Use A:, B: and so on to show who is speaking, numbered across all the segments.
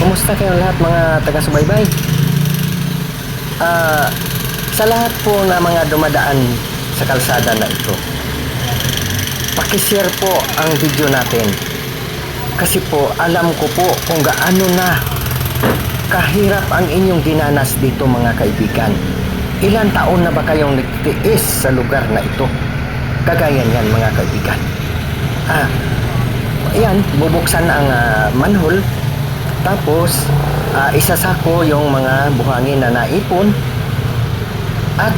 A: Kumusta kayo lahat mga taga-subaybay? Ah, sa lahat po na mga dumadaan sa kalsada na ito, pakishare po ang video natin. Kasi po, alam ko po kung gaano na kahirap ang inyong dinanas dito mga kaibigan. Ilan taon na ba kayong nagtitiis sa lugar na ito? Kagaya niyan mga kaibigan. Ah, ayan, bubuksan ang ah, manhole. Tapos, ah, isasako yung mga buhangin na naipon. At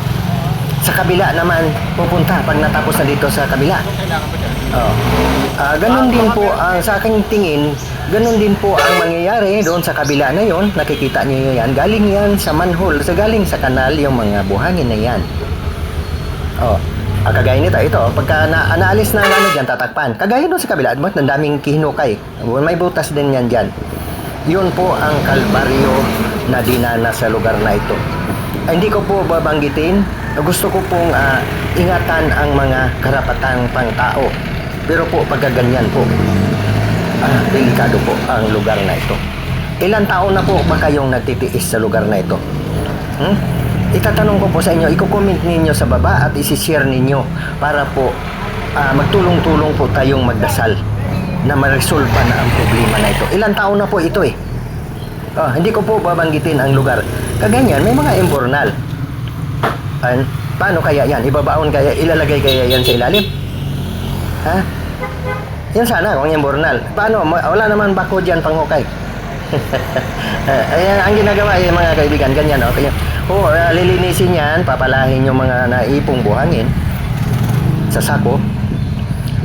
A: sa kabila naman, pupunta pag natapos na dito sa kabila. Oh. Ah, ganun din po ang sa aking tingin, ganun din po ang mangyayari doon sa kabila na yon. Nakikita niyo yan. Galing yan sa manhole, sa galing sa kanal yung mga buhangin na yan. Oh. Ah, kagaya nito, ito, pagka na, naalis na ang ano dyan, tatakpan. Kagaya doon sa kabila, ang daming kihinukay. May butas din yan dyan. Yun po ang kalbaryo na dinana sa lugar na ito. Hindi ko po babanggitin. Gusto ko pong ah, ingatan ang mga karapatang pangtao. Pero po, pagka ganyan po, ah, delikado po ang lugar na ito. Ilan taon na po ba kayong nagtitiis sa lugar na ito? Hmm? Itatanong ko po sa inyo, i-comment ninyo sa baba at isi-share ninyo para po ah, magtulong-tulong po tayong magdasal na ma-resolve na ang problema na ito. Ilan taon na po ito eh. Ah, hindi ko po babanggitin ang lugar. Kaganyan, may mga imbornal. An, paano kaya yan? Ibabaon kaya, ilalagay kaya yan sa ilalim? Ha? Yan sana kung imbornal. Paano? Wala naman bako dyan panghukay. Eh, Ayan ang ginagawa eh, mga kaibigan, ganyan oh. Kaya, oh, lilinisin yan, papalahin yung mga naipong buhangin sa sako.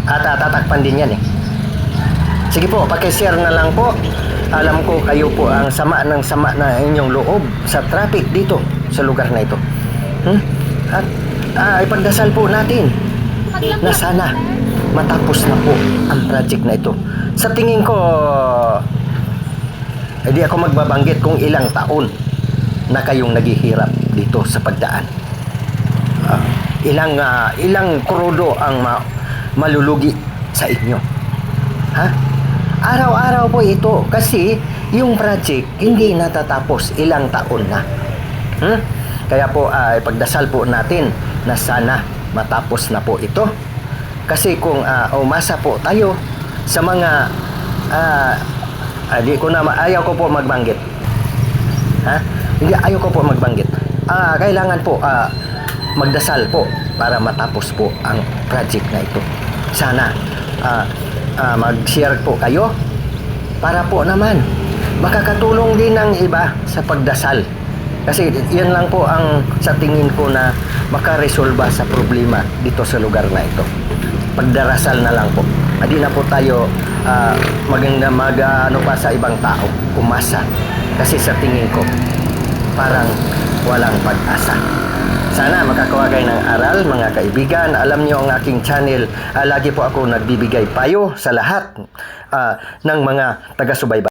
A: At tatakpan din yan eh. Sige po, pakishare na lang po. Alam ko kayo po ang sama ng sama na inyong loob sa traffic dito sa lugar na ito. Hmm? At ah, ipagdasal po natin na sana matapos na po ang project na ito. Sa tingin ko, hindi ako magbabanggit kung ilang taon na kayong naghihirap dito sa pagdaan. Ah, ilang ah, ilang krudo ang ma- malulugi sa inyo. Ha? Araw-araw po ito kasi yung project hindi natatapos ilang taon na. Hmm? Kaya po ay pagdasal po natin na sana matapos na po ito. Kasi kung ah, umasa po tayo sa mga ah, ah, di ko na ayaw ko po magbanggit. Ha? Hindi ayaw ko po magbanggit. Ah, kailangan po ah, magdasal po para matapos po ang project na ito. Sana ah, ah, mag-share po kayo para po naman makakatulong din ng iba sa pagdasal. Kasi yan lang po ang sa tingin ko na makaresolba sa problema dito sa lugar na ito. Pagdarasal na lang po. Hindi na po tayo ah, maganda mag ano pa sa ibang tao, umasa. Kasi sa tingin ko, parang walang pag-asa. Sana makakuha kayo ng aral, mga kaibigan. Alam niyo ang aking channel, ah, lagi po ako nagbibigay payo sa lahat ah, ng mga taga-subaybay.